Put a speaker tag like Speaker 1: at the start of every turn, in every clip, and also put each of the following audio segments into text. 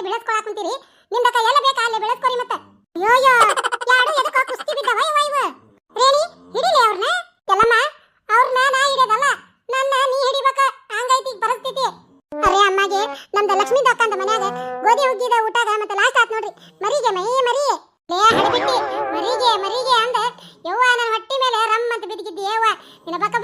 Speaker 1: ಅಲ್ಲೇ ಬೆಳೆಸ್ಕೊಳಕ್ ಕುಂತೀರಿ? ನಿಮ್ ಎಲ್ಲ ಬೇಕಾ ಅಲ್ಲೇ ಬೆಳೆಸ್ಕೊರಿ ಮತ್ತೆ? ಯೋಯೋ ಯಾರು ಎದಕ್ಕೋ ಕುಸ್ತಿ ಬಿದ್ದವ ಇವ ಇವ? ರೇಣಿ, ಹಿಡಿಲಿ ಅವ್ರನ್ನ ಎಲ್ಲಮ್ಮ ಅವ್ರನ್ನ ನಾ ಹಿಡಿಯೋದಲ್ಲ. ನನ್ನ ನೀ ಹಿಡಿಬೇಕ, ಹಂಗೈತಿ ಪರಿಸ್ಥಿತಿ. ಅರೇ ಅಮ್ಮಗೆ, ನಮ್ದು ಲಕ್ಷ್ಮಿ ದಕ್ಕಂತ ಮನ್ಯಾಗ, ಗೋಧಿ ಹುಗ್ಗಿದ ಊಟಾಗ ಮತ್ತೆ ಲಾಸ್ಟ್ ಆತ್ ನೋಡ್ರಿ. ಮರಿಗೆ ಮೈ ಮರಿ. ಲೇ, ಹಡಿಬಿಟ್ಟಿ. ಮರಿಗೆ ಮರಿಗೆ ಅಂದ, ಯವ್ವ, ನನ್ನ ಹೊಟ್ಟಿ ಮೇಲೆ ರಮ್ ಅಂತ ಬಿದ್ದಿದ್ದಿ, ಯವ್ವ. ನಿನ್ನ ಪಕ್ಕ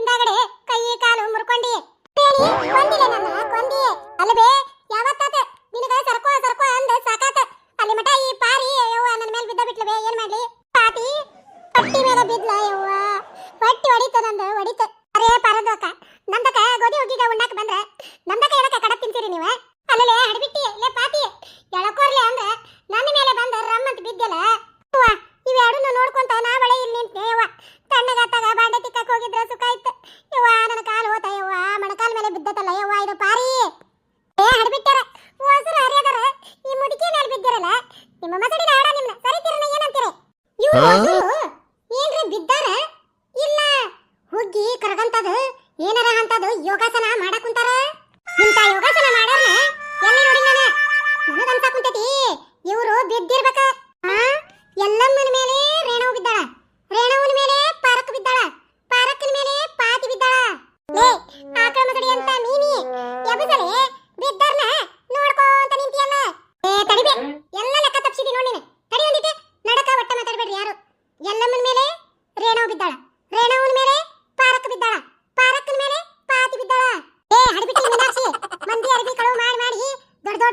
Speaker 1: ಹಿಂದಾಗಡೆ ಕೈ ಕಾಲು ಮುರ್ಕೊಂಡಿ. ಬಂದಿಲ್ಲ ನನ್ನ ಕೊಂದಿ. ಅಲ್ಲವೇ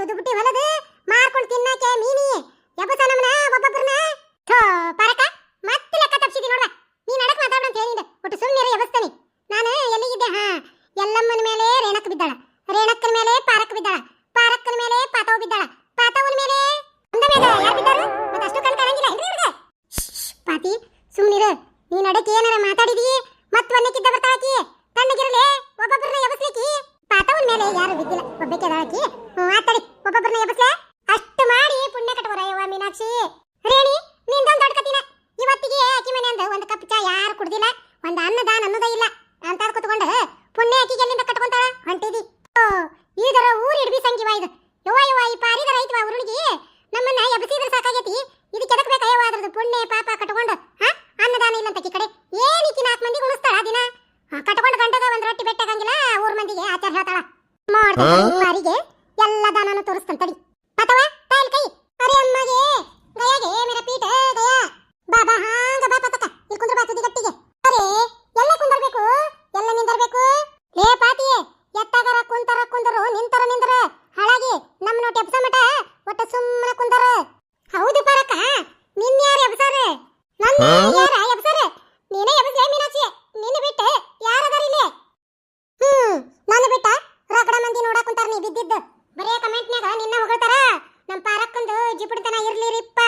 Speaker 1: ದುಡ್ಡು ಬಿಟ್ಟು ಹೊಲದು ನನ್ನ ಬಿಟ್ಟ ರಗಡ ಮಂದಿ ನೋಡಕುಂತಾರ ನೀ ಬಿದ್ದಿದ್ದು. ಬರೇ ಕಮೆಂಟ್ನ್ಯಾಗ ನಿನ್ನ ಹೊಗಳ್ತಾರ ನಮ್ಮ ಪಾರಕ್ಕಂದು ಜಿಪುಡಿತನ ಇರ್ಲಿರಿಪ್ಪ,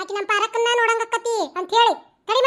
Speaker 1: ಆಕಿ ನಮ್ಮ ಪಾರಕ್ಕನ್ನ ನೋಡಂಗಕ್ಕತಿ ಅಂತ ಹೇಳಿ ಕಡಿ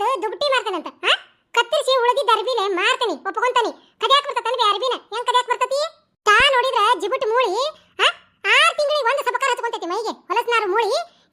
Speaker 1: ಕದ್ದು ದುಬಟ್ಟಿ ಮಾಡ್ತಾನಂತ ಹಾ ಕತ್ತರಿಸಿ ಉಳಿದಿದ್ದ ಅರಬಿಲೆ ಮಾರ್ತಾನಿ, ಒಪ್ಕೊಂತಾನಿ. ಕದ್ಯಾಕ್ ಬರ್ತತಾನೆ ಅರಬಿನ ಹೆಂಗ್ ಕದ್ಯಾಕ್ ಬರ್ತತಿ? ತಾ ನೋಡಿದ್ರ ಜಿಬುಟ್ ಮೂಳಿ ಹಾ ಆರ್ ತಿಂಗಳಿಗೆ ಒಂದು ಸಬಕಾರ ಹಚ್ಕೊಂತೈತಿ ಮೈಗೆ, ಹೊಲಸ್ನಾರು ಮೂಳಿ.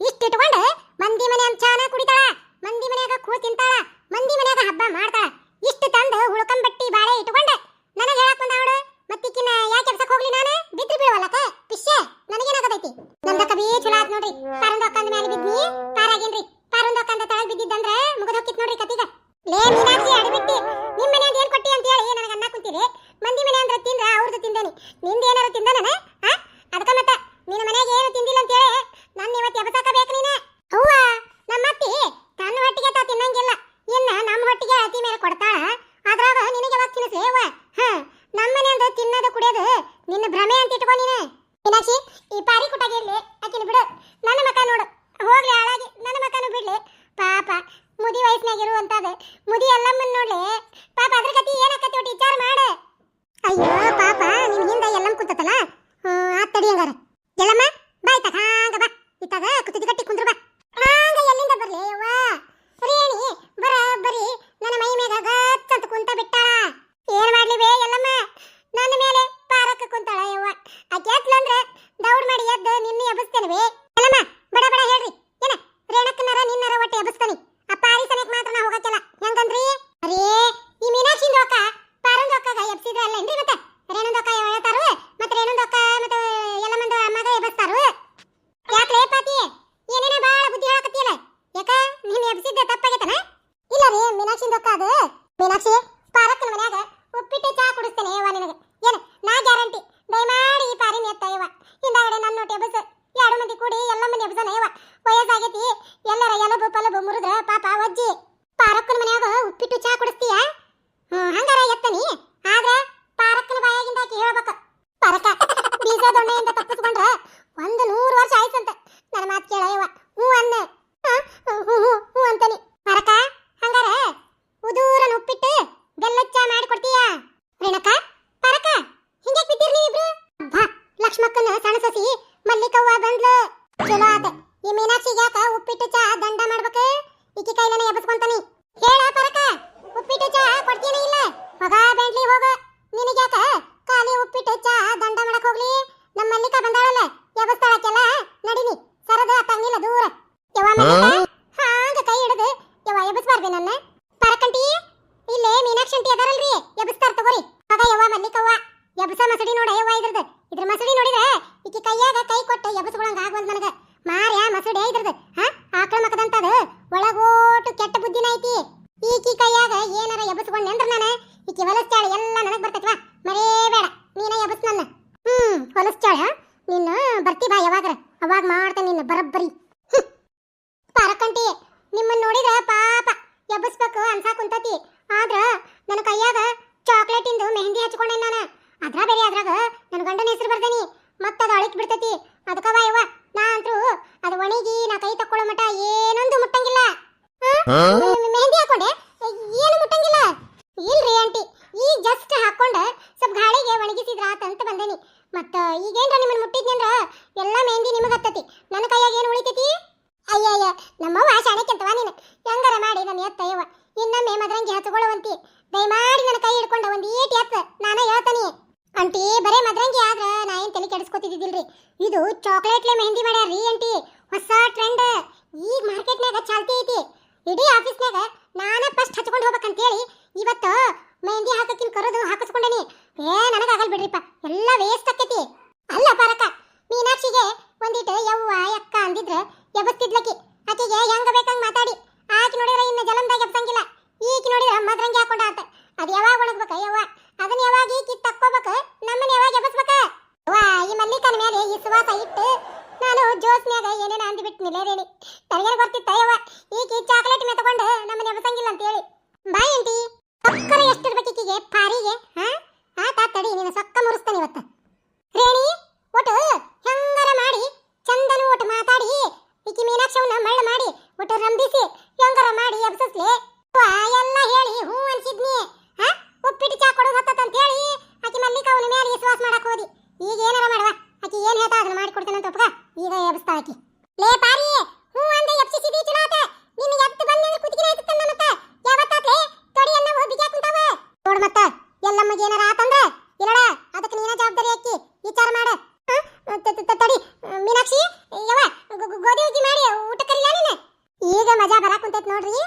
Speaker 1: ಇಷ್ಟ ಇಟ್ಕೊಂಡು ಮಂದಿ ಮನೆ ಚಾನ ಕುಡಿತಾಳ, ಮಂದಿ ಮನೆಯಾಗ ಕೂ ತಿಂತಾಳ, ಮಂದಿ ಮನೆಯಾಗ ಹಬ್ಬ ಮಾಡ್ತಾಳ. ಇಷ್ಟ ತಂದು ಉಳ್ಕಂಬಟ್ಟಿ ಬಾಳೆ ಇಟ್ಕೊಂಡೆ. ನನಗೆ ಹೇಳಕ್ ಬಂದ ಅವಳು, ಮತ್ತಿಕ್ಕಿನ ಯಾಕೆ ಎಬ್ಸಕ್ ಹೋಗ್ಲಿ ನಾನು? ಬಿದ್ರಿ ಬೀಳವಲ್ಲಕ ಪಿಶ್ಯ, ನನಗೇನಾಗತೈತಿ ನಂದಕ್ಕ ಬೀ ಚಲೋ ಆತ್ ನೋಡ್ರಿ ಪಾರಂದ ಒಕ್ಕಂದ ಮೇಲೆ ಬಿದ್ನಿ ಪಾರಾಗೇನ್ರಿ ಪಾರಂದ ಒಕ್ಕಂದ ತಳಗ್ ಬಿದ್ದಿದ್ದಂದ್ರ ಮುಗದ ಹೋಗಿತ್ ನೋಡ್ರಿ ಕತಿಗ ಲೇ ಮೀನಾಕ್ಷಿ ಅಡಿಬಿಟ್ಟಿ ನಿಮ್ ಮನ್ಯಾಗ ಏನ್ ಕೊಟ್ಟಿ ಅಂತ ಹೇಳಿ ನನಗೆ ಅನ್ನ ಕುಂತೀರಿ ಮಂದಿ ಮನೆ ಅಂದ್ರೆ ತಿಂದ್ರ ಅವ್ರದ್ದು ತಿಂದೇನಿ ನಿಂದ ಏನಾರು ತಿಂದನ ಹಾ ಅದಕ್ಕ ಮತ್ತ ನಿನ್ನ ಮನ್ಯಾಗ ಏನು ತಿಂದಿಲ್ಲ ಅಂತ ಹೇಳಿ ನನ್ನ ಇವತ್ತು ಎಬಸಾಕ ಬೇಕು ನೀನ ಅವ್ವ ನಮ್ಮ ಅತ್ತಿ ತನ್ನ ಹೊಟ್ಟಿಗೆ ತಾ ತಿನ್ನಂಗಿಲ್ಲ ಇನ್ನ ನಮ್ಮ ಹೊಟ್ಟಿಗೆ ಅತಿ ಮೇಲೆ ಕೊಡ್ತಾಳ ಅದ್ರಾಗ ನಮ್ಮನೆ ಹ ನಮ್ಮ ಮನೆ ಅಂದ್ರೆ ತಿನ್ನೋದು ಕುಡಿಯೋದು. ನಿನ್ನ ಭ್ರಮೆ ಅಂತ ಇಟ್ಕೊ ನೀನು ಮೀನಾಕ್ಷಿ ಈ ಪಾರಿ ಕುಟಾಗಿರ್ಲಿ ಆಕಿನ ಬಿಡು ನನ್ನ ಮಕ ನೋಡು ಹೋಗ್ಲಿ ಹಾಳಾಗಿ ನನ್ನ ಮಕನು ಬಿಡ್ಲಿ ಪಾಪ ಮುದಿ ವಯಸ್ಸಿನಾಗ ಇರುವಂತದ ಮುದಿ ಎಲ್ಲಮ್ಮನ್ ನೋಡ್ಲಿ ಪಾಪ ಅದ್ರ ಗತಿ ಏನಾಕತಿ ಒಟ್ಟು ವಿಚಾರ ಮಾಡು ಅಯ್ಯೋ ಪಾಪ ನಿನ್ ಹಿಂದೆ ಎಲ್ಲಮ್ಮ ಕುಂತತಲ್ಲ ಆ ತಡಿ ಹಂಗಾರ ಎಲ್ಲಮ್ಮ ಬಾಯ್ ತಗ ಹಾಂಗ ಬಾ ಇತ್ತಾಗ ಕುತ್ತಿಗೆ ಕಟ್ಟಿ ಕುಂದ್ರ ಬಾ ಹಾಂಗ ಎಲ್ಲಿಂದ ಬರ್ಲಿ ಅವ್ವ ರೇಣಿ ಬರ ಬರೀ ನನ್ನ ಮೈ ಮೇಗ ಗಚ್ಚ ಅಂತ ಕುಂತ ಬಿಟ್ಟಾಳ ಏನ್ ಮಾಡ್ಲಿ ಬೇ ಎಲ್ಲಮ್ಮ ನನ್ನ ಮೇಲೆ ಪಾರಕ್ಕೆ ಕುಂತಾಳ ಯವ್ವ ಆಕೆ ಎತ್ಲಂದ್ರ ದೌಡ್ ಮಾಡಿ ಎದ್ದು ನಿನ್ನ ಎಬ್ಬಿಸ್ತೇನೆ ಬೇ ಎಲ್ಲಮ್ಮ ಬಡ ಬಡ ಹೇಳ್ರಿ ಏನ ರೇಣಕ್ಕನರ ನಿನ್ನರ ಒಟ್ಟೆ ಎಬ್ಬಿಸ್ತಾನಿ ಆ ಪಾರಿ ಸನೇಕ್ ಮಾತ್ರ ನಾ ಹೋಗಕ್ಕಿಲ್ಲ ಹೆಂಗಂದ್ರಿ ಅರೇ ಈ ಮೀನಾಕ್ಷಿಂದ ಒಕ್ಕ ಪಾರಂದ ಒಕ್ಕಗ ಎಬ್ಸಿದ್ರ ಅಲ್ಲೇನ್ರಿ ಮತ್ತೆ ರೇಣಂದ ಒಕ್ಕ ಹೇಳ್ತಾರು ಮತ್ತೆ ರೇಣಂದ ಒಕ್ಕ ಮತ್ತೆ ಎಲ್ಲ ಮಂದ ಅಮ್ಮಗ ಎಬ್ಬಿಸ್ತಾರು ಯಾಕ್ಲೇ ಪಾತಿ ಏನೇನ ಬಾಳ ಬುದ್ಧಿ ಹೇಳಕತ್ತಿಯಲ್ಲ ಯಾಕ ನೀನ್ ಎಬ್ಸಿದ್ದೆ ತಪ್ಪಾಗೈತನ ಇಲ್ಲ ರೀ ಮೀನಾಕ್ಷಿಂದ ಒಕ್ಕ ಅದು ಮೀನಾಕ್ಷಿ ಪಾರಕ್ಕನ ಮನ್ಯಾಗ ಉಪ್ಪಿಟ್ಟು ಚಾ ಕುಡಿಸ್ತೇನೆ ಯವ್ವ ನಿನಗೆ ಏನು ನಾ ಗ್ಯಾರಂಟಿ ದಯಮಾಡಿ ಈ ಪಾರಿನ ಎತ್ತ ಯವ್ವ ಹಿಂದಾಗಡೆ ನನ್ನ ನೋಟ್ ಎಬಸ್ ಎರಡು ಮಂದಿ ಕೂಡಿ ಎಲ್ಲ ಮಂದಿ ಎಬ್ಸನ ಯವ್ವ ವಯಸ್ಸಾಗೈತಿ ಎಲ್ಲರ ಎಲಬು ಪಲಬು ವಜ್ಜಿ ಪಾರಕ್ಕನ ಮನ್ಯಾಗ ಉಪ್ಪಿಟ್ಟು ಚಾ ಕುಡಿಸ್ತೀಯ? ಹಂಗಾರ ಎತ್ತನಿ ಆದ್ರೆ ಪಾರಕ್ಕನ ಬಾಯಾಗಿಂದ ಆಕಿ ಹೇಳ್ಬೇಕು. ಪಾರಕ್ಕ, ಬೀಜ ದೊಣ್ಣೆಯಿಂದ ತಪ್ಪಿಸ್ಕೊಂಡ್ರ ಒಂದು ನೂರು ವರ್ಷ ಆಯ್ತಂತ. ನನ್ನ ಮಾತು ಕೇಳ ಯವ್ವ. ಹ್ಞೂ ಅನ್ನ. ಹ್ಞೂ ಅಂತನಿ ಹ್ಞೂ ಪಾರಕ್ಕ, ಹಂಗಾರ ಉದೂರನ ಉಪ್ಪಿಟ್ಟು ಬೆಲ್ಲ ಚಾ ಮಾಡಿ ಕೊಡ್ತೀಯಾ? ರೇಣಕ್ಕ ಪಾರಕ್ಕ, ಹಿಂಗ್ಯಾಕ್ ಬಿದ್ದಿರ್ ನೀವಿಬ್ರು? ಅಬ್ಬಾ, ಲಕ್ಷ್ಮಕ್ಕನ ಸಣ್ಣ ಸಸಿ ಮಲ್ಲಿಕವ್ವ ಬಂದ್ಲು. ಚಲೋ ಆತ. ಈ ಮೀನಾಕ್ಷಿಗೆ ಯಾಕ ಉಪ್ಪಿಟ್ಟು ಚಾ ದಂಡ ಮಾಡ್ಬೇಕು? ಈಕಿ ಕೈಲನೆ ಎಬ್ಬಿಸ್ಕೊಂತಾನೆ. ಹೇಳ ಪರಕ, ಉಪ್ಪಿಟ್ಟು ಚಾ ಕೊಡ್ತೀನಿ ಇಲ್ಲ? ಹೋಗ ಬೆಂಟ್ಲಿ ಹೋಗ. ನಿನಗ್ಯಾಕ ಖಾಲಿ ಉಪ್ಪಿಟ್ಟು ಚಾ ದಂಡ ಮಾಡಕ್ ಹೋಗ್ಲಿ. ನಮ್ಮ ಮಲ್ಲಿಕ ಬಂದಾಳಲ್ಲ, ಎಬ್ಬಿಸ್ತಾಳಕ್ಕೆಲ್ಲ ನಡಿನಿ. ಸರದ ತಂಗಿಲ್ಲ ದೂರ. ಯವ್ವ ಮಲ್ಲಿಕ, ಹಾಂಗ ಕೈ ಹಿಡಿದು ಯವ್ವ ಎಬ್ಬಿಸ್ಬಾರ್ದೆ ನನ್ನ? ಪರಕಂಟಿ, ಇಲ್ಲೇ ಮೀನಾಕ್ಷಂಟಿ ಅದಾರಲ್ರಿ ಎಬ್ಸ್ತಾರ ತಗೋರಿ ಹೋಗ ಯವ್ವ ಮಲ್ಲಿಕವ್ವ ಎಬ್ಸ ಮಸಡಿ ನೋಡ ಯವ್ವ ಇದ್ರದ್ದು ಇದ್ರ ಮಸಡಿ ನೋಡಿದ್ರೆ ಈಕಿ ಕೈಯಾಗ ಕೈ ಕೊಟ್ಟು ಎಬ್ಸ್ಕೊಳಂಗ ಆಗವಲ್ದು ನನಗ ಮಾರ್ಯ ಮಸಡಿ ಇದ್ರದ್ದು ಹಾ ಆಕಳ ಮಕದಂತದ ಒಳಗೋಟು ಕೆಟ್ಟ ಬುದ್ಧಿನ ಐತಿ ಈಕಿ ಕೈಯಾಗ ಏನಾರ ಎಬ್ಸ್ಕೊಂಡೆ ಅಂದ್ರ ನಾನು ಈಕಿ ಹೊಲಸ್ತಾಳೆ ಎಲ್ಲ ನನಗ್ ಬರ್ತೈತ್ವಾ ಮರೇಬೇಡ ನೀನ ಎಬ್ಸ್ ನನ್ನ ಹ್ಮ್ ಹೊಲಸ್ತಾಳ ನಿನ್ನ ಬರ್ತಿ ಬಾ ಯಾವಾಗ್ರ ಅವಾಗ ಮಾಡ್ತೇನೆ ನಿನ್ನ ಬರಬ್ಬರಿ ಹ್ಮ್. ಪಾರಕಂಟಿ ನಿಮ್ಮನ್ನ ನೋಡಿದ್ರ ಪಾಪ ಎಬ್ಬಸ್ಬೇಕು ಕುಂತತಿ ಆದ್ರ ನನ್ನ ಕೈಯಾಗ ಚಾಕ್ಲೇಟ್ ಇಂದು ಮೆಹಂದಿ ಹಚ್ಕೊಂಡೆ ನಾನು. ಅದ್ರ ಬೇರೆ ಅದ್ರಾಗ ನನ್ನ ಗಂಡನ ಹೆಸರು ಬರ್ದೇನಿ. ಅದು ಅಳಿಕ್ ಬಿಡ್ತೈತಿ. ಅದಕ್ಕ ಯವ್ವ. ನಾ ಅಂತೂ ಅದು ಒಣಗಿ ನಾ ಕೈ ತಕ್ಕೊಳ್ಳೋ ಮಟ ಏನೊಂದು ಮುಟ್ಟಂಗಿಲ್ಲ? ಮೆಹಂದಿ ಹಾಕೊಂಡೆ? ಏನು ಮುಟ್ಟಂಗಿಲ್ಲ. ಇಲ್ರಿ ಆಂಟಿ. ಈ ಜಸ್ಟ್ ಹಾಕೊಂಡ ಸ್ವಲ್ಪ ಗಾಳಿಗೆ ಒಣಗಿಸಿದ್ರ ಅಂತ ಬಂದೇನಿ. ಮತ್ತ ಈಗೇನ್ರ ನಿಮ್ಮನ್ನ ಮುಟ್ಟಿದ್ನಿ ಅಂದ್ರ ಎಲ್ಲಾ ಮೆಹಂದಿ ನಿಮಗೆ ಹತ್ತತಿ. ನನ್ನ ಕೈಯಾಗ ಏನು ಉಳಿತೈತಿ ಅಯ್ಯಯ್ಯ ನಮ್ಮವ್ವ ಶಾಣಕ್ಯಂತವ ನೀನು ಹೆಂಗಾರ ಮಾಡಿ ನನ್ನ ಎತ್ತ ಯವ್ವ ಇನ್ನೊಮ್ಮೆ ಮದ್ರಂಗಿ ಹಚ್ಕೊಳ್ಳುವಂತಿ ದಯಮಾಡಿ ನನ್ನ ಕೈ ಹಿಡ್ಕೊಂಡ ಒಂದ್ ಈಟ್ ಎತ್ತ ನಾನ ಹೇಳ್ತಾನಿ ಅಂಟಿ ಬರೇ ಮದ್ರಂಗಿ ಆದ್ರ ನಾ ಏನ್ ತಲೆ ಕೆಡಿಸ್ಕೊತಿದ್ದಿಲ್ರಿ ಇದು ಚಾಕ್ಲೇಟ್ಲೆ ಮೆಹಂದಿ ಮಾಡ್ಯಾರ್ರಿ ಅಂಟಿ ಹೊಸ ಟ್ರೆಂಡ್ ಈಗ ಮಾರ್ಕೆಟ್ನಾಗ ಚಾಲ್ತಿ ಐತಿ ಇಡೀ ಆಫೀಸ್ನಾಗ ನಾನೇ ಫಸ್ಟ್ ಹಚ್ಕೊಂಡು ಹೋಗ್ಬೇಕಂತೇಳಿ ಇವತ್ತು ಮೆಹಂದಿ ಹಾಕಕ್ಕಿನ ಕರೋದು ಹಾಕಿಸ್ಕೊಂಡೇನಿ. ಏ, ನನಗಾಗಲ್ ಬಿಡ್ರಿಪ್ಪ, ಎಲ್ಲ ವೇಸ್ಟ್ ಆಕೈತಿ. ಅಲ್ಲ ಪಾರಕ, ಮೀನಾಕ್ಷಿಗೆ ಒಂದಿಟ್ಟು ಯವ್ವ ಯಕ್ಕ ಅಂದಿದ್ರೆ ಎಬಸ್ತಿದ್ಲಕಿ. ಆಕೆಗೆ ಹೆಂಗ ಬೇಕಂಗ್ ಮಾತಾಡಿ. ಆಕಿ ನೋಡಿದ್ರೆ ಇನ್ನು ಜಲಂದಾಗ ಎಬ್ಸಂಗಿಲ್ಲ. ಈಕಿ ನೋಡಿದ್ರೆ ಮದ್ರಂಗಿ ಹಾಕೊಂಡ ಆತ ಅದ್ ಯಾವಾಗ ಒಣಗ್ಬೇಕ ಯವ್ವ? ಅದನ್ನ ಯಾವಾಗ ಈಕಿ ತಕ್ಕೋಬೇಕು? ನಮ್ಮನ್ನ ಯಾವಾಗ ಎಬಸ್ಬೇಕ? ಅವ್ವ ಈ ಮಲ್ಲಿಕನ ಮೇಲೆ ಈ ಸುವಾಸ ಇಟ್ಟು ನಾನು ಜೋಸ್ನ್ಯಾಗ ಏನೇನ ಅಂದ್ಬಿಟ್ನಿಲ್ಲ ರೇಣಿ. ನನಗೇನು ಗೊತ್ತಿತ್ತ ಯವ್ವ ಈಕಿ ಚಾಕ್ಲೇಟ್ ಮೇ ತಗೊಂಡು ನಮ್ಮನ್ನ ಎಬಸಂಗಿಲ್ಲ ಅಂತ ಹೇಳಿ ಬಾಯ್ ಆಂಟಿ ಸಕ್ಕರ ಎಷ್ಟಿರ್ಬೇಕು ಈಕಿಗೆ? ಪಾರಿಗೆ? ಹಾ? ಆತ ತಡಿ ನೀನು ಸೊಕ್ಕ ಮುರಿಸ್ತಾನೆ ಇವತ್ತು. ರೇಣಿ, ಒಟ್ಟು ಹೆಂಗಾರ ಮಾಡಿ, ಚಂದನ ಒಟ್ಟು ಮಾತಾಡಿ, ಈಕಿ ಮೀನಾಕ್ಷವನ್ನ ಮಳ್ಳ ಮಾಡಿ, ಒಟ್ಟು ರಂಭಿಸಿ, ಹೆಂಗಾರ ಮಾಡಿ ಎಬ್ಸಸ್ಲಿ? ಎಲ್ಲ ಹೇಳಿ ನೋಡ್ರಿ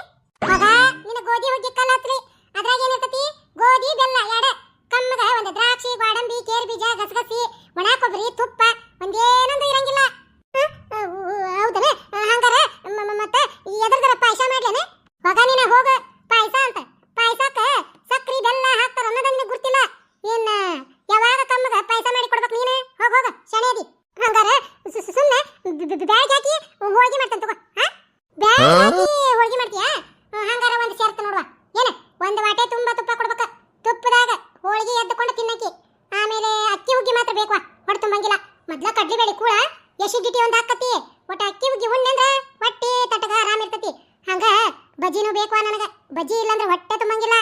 Speaker 1: ಬಜ್ಜಿನೂ ಬೇಕು ನನಗೆ? ಬಜ್ಜಿ ಇಲ್ಲಂದ್ರ ಹೊಟ್ಟೆ ತುಂಬಂಗಿಲ್ಲ.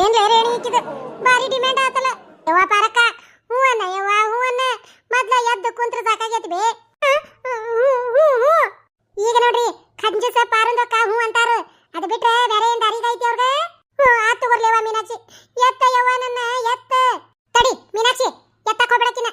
Speaker 1: ಏನ್ ಲೇ ರೇಣಿ ಇಕ್ಕಿದ? ಬಾರಿ ಡಿಮ್ಯಾಂಡ್ ಆತಲ್ಲ. ಯವ್ವ ಪಾರಕ್ಕ, ಹೂವನ್ನ, ಯವ್ವ, ಹೂವನ್ನ. ಮೊದ್ಲ ಎದ್ದು ಕುಂತ್ರ ಸಾಕಾಗೈತಿ ಬೇ. ಈಗ ನೋಡ್ರಿ, ಖಂಜಸ ಪಾರಂದಕ್ಕ ಹೂ ಅಂತಾರು. ಅದು ಬಿಟ್ರೆ ಬೇರೆ ಏನ್ ದಾರಿ ಐತಿ ಅವ್ರಿಗೆ? ಆ ತಗೋರ್ಲೇವ ಮೀನಾಕ್ಷಿ. ಎತ್ತ ಯವ್ವ ನನ್ನ, ಎತ್ತ. ತಡಿ, ಮೀನಾಕ್ಷಿ ಎತ್ತಕ್ ಹೋಗ್ಬೇಡಕ್ಕಿನ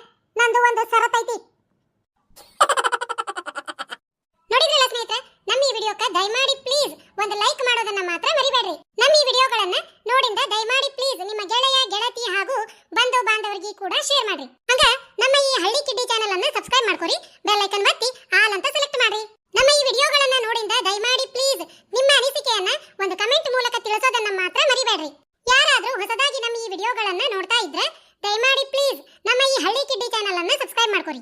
Speaker 1: ಮಾಡ್ರಿ. ಯಾರಾದ್ರೂ ಹೊಸದಾಗಿ ನಮ್ಮ ಈ ವಿಡಿಯೋಗಳನ್ನ ನೋಡ್ತಾ ಇದ್ರೆ ದಯಮಾಡಿ ಪ್ಲೀಸ್ ನಮ್ಮ ಈ ಹಳ್ಳಿ ಕಿಡ್ಡಿ ಚಾನೆಲ್ ಅನ್ನ ಸಬ್ಸ್ಕ್ರೈಬ್ ಮಾಡ್ಕೊರಿ.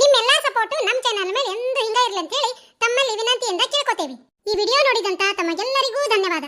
Speaker 1: ನಿಮ್ಮೆಲ್ಲಾ ಸಪೋರ್ಟ್ ನಮ್ಮ ಚಾನೆಲ್ ಮೇಲೆ ಎಂದು ಹಿಂಗ ಇರ್ಲಿ ಅಂತ ಹೇಳಿ ತಮ್ಮಲ್ಲಿ ವಿನಂತಿಯಿಂದ ಕೇಳ್ಕೊತೇವೆ. ಈ ವಿಡಿಯೋ ನೋಡಿದಂತ ತಮಗೆಲ್ಲರಿಗೂ ಧನ್ಯವಾದ.